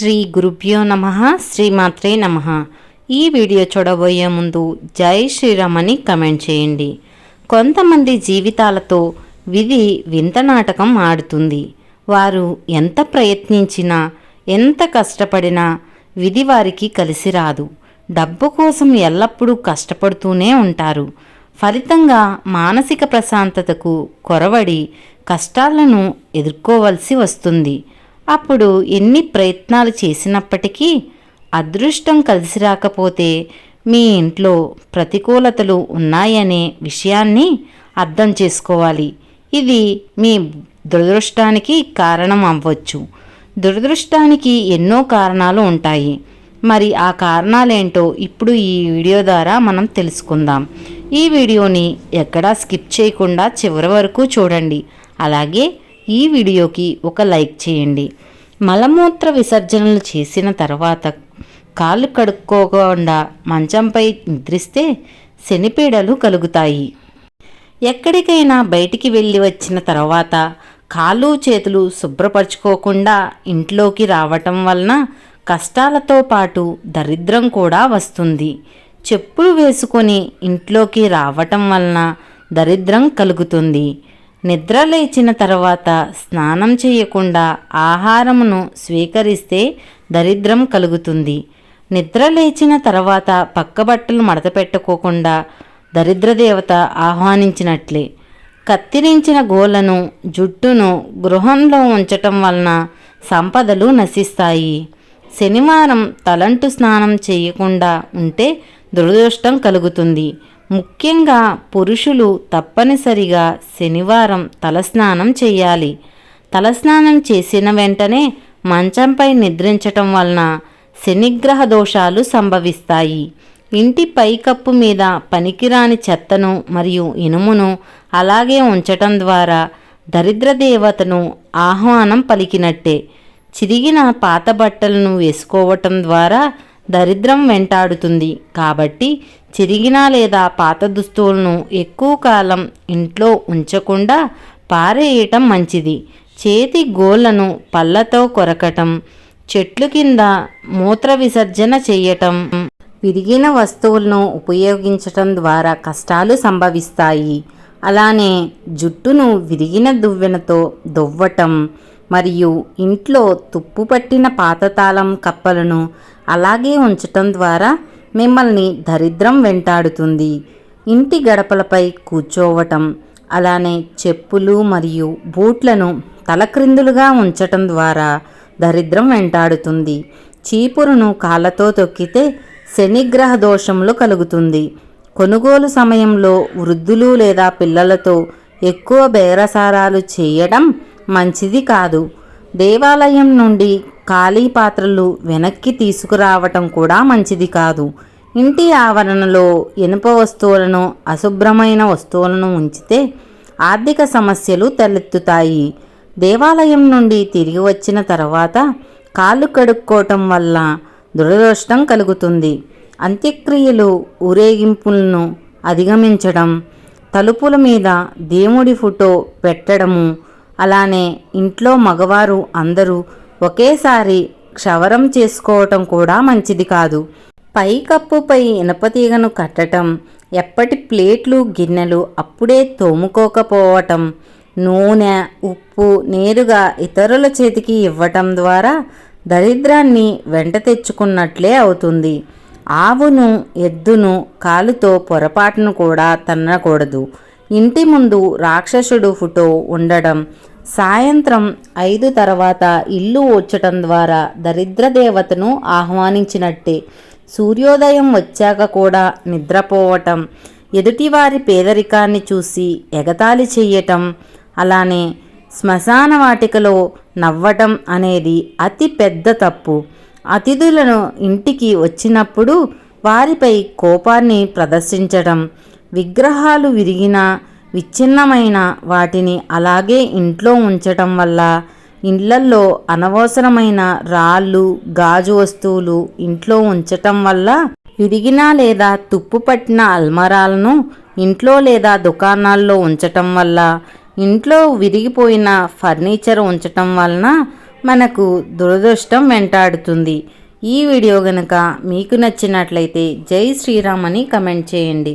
శ్రీ గురుభ్యో నమ శ్రీమాత్రే నమ. ఈ వీడియో చూడబోయే ముందు జై శ్రీరామ్ అని కమెంట్ చేయండి. కొంతమంది జీవితాలతో విధి వింత నాటకం ఆడుతుంది. వారు ఎంత ప్రయత్నించినా ఎంత కష్టపడినా విధి వారికి కలిసి రాదు. డబ్బు కోసం ఎల్లప్పుడూ కష్టపడుతూనే ఉంటారు. ఫలితంగా మానసిక ప్రశాంతతకు కొరవడి కష్టాలను ఎదుర్కోవలసి వస్తుంది. అప్పుడు ఎన్ని ప్రయత్నాలు చేసినప్పటికీ అదృష్టం కలిసి రాకపోతే మీ ఇంట్లో ప్రతికూలతలు ఉన్నాయనే విషయాన్ని అర్థం చేసుకోవాలి. ఇది మీ దురదృష్టానికి కారణం అవ్వచ్చు. దురదృష్టానికి ఎన్నో కారణాలు ఉంటాయి. మరి ఆ కారణాలేంటో ఇప్పుడు ఈ వీడియో ద్వారా మనం తెలుసుకుందాం. ఈ వీడియోని ఎక్కడా స్కిప్ చేయకుండా చివరి వరకు చూడండి. అలాగే ఈ వీడియోకి ఒక లైక్ చేయండి. మలమూత్ర విసర్జనలు చేసిన తర్వాత కాళ్ళు కడుక్కోకుండా మంచంపై నిద్రిస్తే శనిపీడలు కలుగుతాయి. ఎక్కడికైనా బయటికి వెళ్ళి వచ్చిన తర్వాత కాళ్ళు చేతులు శుభ్రపరచుకోకుండా ఇంట్లోకి రావటం వలన కష్టాలతో పాటు దరిద్రం కూడా వస్తుంది. చెప్పులు వేసుకొని ఇంట్లోకి రావటం వలన దరిద్రం కలుగుతుంది. నిద్ర లేచిన తర్వాత స్నానం చేయకుండా ఆహారమును స్వీకరిస్తే దరిద్రం కలుగుతుంది. నిద్ర లేచిన తర్వాత పక్క బట్టలు మడతపెట్టుకోకుండా దరిద్రదేవత ఆహ్వానించినట్లే. కత్తిరించిన గోలను జుట్టును గృహంలో ఉంచటం వలన సంపదలు నశిస్తాయి. శనివారం తలంటు స్నానం చేయకుండా ఉంటే దురదృష్టం కలుగుతుంది. ముఖ్యంగా పురుషులు తప్పనిసరిగా శనివారం తలస్నానం చేయాలి. తలస్నానం చేసిన వెంటనే మంచంపై నిద్రించటం వలన శనిగ్రహ దోషాలు సంభవిస్తాయి. ఇంటి పైకప్పు మీద పనికిరాని చెత్తను మరియు ఇనుమును అలాగే ఉంచటం ద్వారా దరిద్ర దేవతను ఆహ్వానం పలికినట్టే. చిరిగిన పాత బట్టలను వేసుకోవటం ద్వారా దరిద్రం వెంటాడుతుంది. కాబట్టి చిరిగిన లేదా పాత దుస్తువులను ఎక్కువ కాలం ఇంట్లో ఉంచకుండా పారేయటం మంచిది. చేతి గోళ్ళను పళ్ళతో కొరకటం చెట్లు కింద మూత్ర విసర్జన చేయటం విరిగిన వస్తువులను ఉపయోగించటం ద్వారా కష్టాలు సంభవిస్తాయి. అలానే జుట్టును విరిగిన దువ్వెనతో దువ్వటం మరియు ఇంట్లో తుప్పు పట్టిన పాత తాళం కప్పలను అలాగే ఉంచటం ద్వారా మిమ్మల్ని దరిద్రం వెంటాడుతుంది. ఇంటి గడపలపై కూర్చోవటం అలానే చెప్పులు మరియు బూట్లను తలక్రిందులుగా ఉంచటం ద్వారా దరిద్రం వెంటాడుతుంది. చీపురును కాళ్ళతో తొక్కితే శనిగ్రహ దోషములు కలుగుతుంది. కొనుగోలు సమయంలో వృద్ధులు లేదా పిల్లలతో ఎక్కువ బేరసారాలు చేయడం మంచిది కాదు. దేవాలయం నుండి ఖాళీ పాత్రలు వెనక్కి తీసుకురావటం కూడా మంచిది కాదు. ఇంటి ఆవరణలో ఇనుప వస్తువులను అశుభ్రమైన వస్తువులను ఉంచితే ఆర్థిక సమస్యలు తలెత్తుతాయి. దేవాలయం నుండి తిరిగి వచ్చిన తర్వాత కాళ్ళు కడుక్కోవటం వల్ల దురదృష్టం కలుగుతుంది. అంత్యక్రియలు ఊరేగింపులను అధిగమించడం తలుపుల మీద దేవుడి ఫోటో పెట్టడము అలానే ఇంట్లో మగవారు అందరూ ఒకేసారి క్షవరం చేసుకోవటం కూడా మంచిది కాదు. పైకప్పుపై ఇనపతీగను కట్టటం ఎప్పటి ప్లేట్లు గిన్నెలు అప్పుడే తోముకోకపోవటం నూనె ఉప్పు నేరుగా ఇతరుల చేతికి ఇవ్వటం ద్వారా దరిద్రాన్ని వెంట తెచ్చుకున్నట్లే అవుతుంది. ఆవును ఎద్దును కాలుతో పొరపాటును కూడా తన్నకూడదు. ఇంటి ముందు రాక్షసుడు ఫోటో ఉండడం సాయంత్రం ఐదు తర్వాత ఇల్లు ఊడ్చటం ద్వారా దరిద్ర దేవతను ఆహ్వానించినట్టే. సూర్యోదయం వచ్చాక కూడా నిద్రపోవటం ఎదుటివారి పేదరికాన్ని చూసి ఎగతాళి చెయ్యటం అలానే శ్మశాన వాటికలో నవ్వటం అనేది అతి పెద్ద తప్పు. అతిథులను ఇంటికి వచ్చినప్పుడు వారిపై కోపాన్ని ప్రదర్శించడం విగ్రహాలు విరిగినా విచ్ఛిన్నమైన వాటిని అలాగే ఇంట్లో ఉంచటం వల్ల ఇళ్ళల్లో అనవసరమైన రాళ్ళు గాజు వస్తువులు ఇంట్లో ఉంచటం వల్ల విరిగిన లేదా తుప్పు పట్టిన అల్మరాలను ఇంట్లో లేదా దుకాణాల్లో ఉంచటం వల్ల ఇంట్లో విరిగిపోయిన ఫర్నిచర్ ఉంచటం వలన మనకు దురదృష్టం వెంటాడుతుంది. ఈ వీడియో గనక మీకు నచ్చినట్లయితే జై శ్రీరామ్ అని కమెంట్ చేయండి.